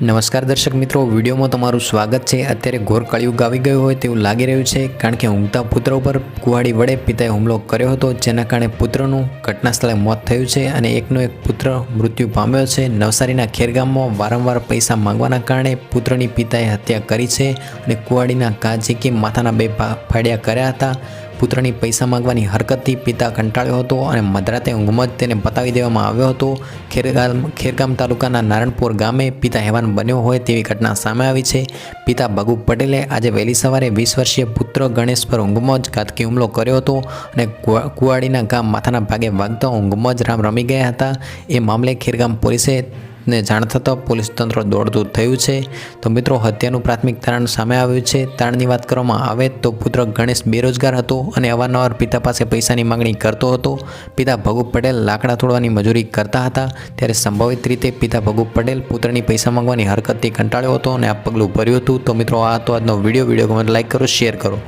નમસ્કાર દર્શક મિત્રો, વિડીયોમાં તમારું સ્વાગત છે. અત્યારે ઘોર કળિયુગ આવી ગયું હોય તેવું લાગી રહ્યું છે, કારણ કે ઊંઘતા પુત્ર ઉપર કુવાડી વડે પિતાએ હુમલો કર્યો હતો, જેના કારણે પુત્રનું ઘટના સ્થળે મોત થયું છે અને એકનો એક પુત્ર મૃત્યુ પામ્યો છે. નવસારીના ખેરગામમાં વારંવાર પૈસા માંગવાના કારણે પુત્રની પિતાએ હત્યા કરી છે અને કુવાડીના ઝીકી માથાના બે ફાડ્યા કર્યા હતા. પુત્રની પૈસા માંગવાની હરકતથી પિતા કંટાળ્યો હતો અને મધરાતે ઊંઘમાં જ તેને પતાવી દેવામાં આવ્યો હતો. ખેરગામ ખેરગામ તાલુકાના નારણપુર ગામે પિતા હેવાન બન્યો હોય તેવી ઘટના સામે આવી છે. પિતા ભગુ પટેલે આજે વહેલી સવારે વીસ વર્ષીય પુત્ર ગણેશ પર ઊંઘમાં જ ઘાતકી હુમલો કર્યો હતો અને કુવાડીના ગામ માથાના ભાગે વાગતા ઊંઘમાં જ રામ રમી ગયા હતા. એ મામલે ખેરગામ પોલીસે ને જાણ થતાં પોલીસ તંત્ર દોડતું થયું છે. તો મિત્રો, હત્યાનું પ્રાથમિક તારણ સામે આવ્યું છે. તારણની વાત કરવામાં આવે તો પુત્ર ગણેશ બેરોજગાર હતો અને અવારનવાર પિતા પાસે પૈસાની માંગણી કરતો હતો. પિતા ભગુ પટેલ લાકડા તોડવાની મજૂરી કરતા હતા. ત્યારે સંભવિત રીતે પિતા ભગુ પટેલ પુત્રની પૈસા માંગવાની હરકતથી કંટાળ્યો હતો અને આ પગલું ભર્યું હતું. તો મિત્રો, આ હતો આજનો વીડિયો. વીડિયો ગમે લાઈક કરો, શેર કરો.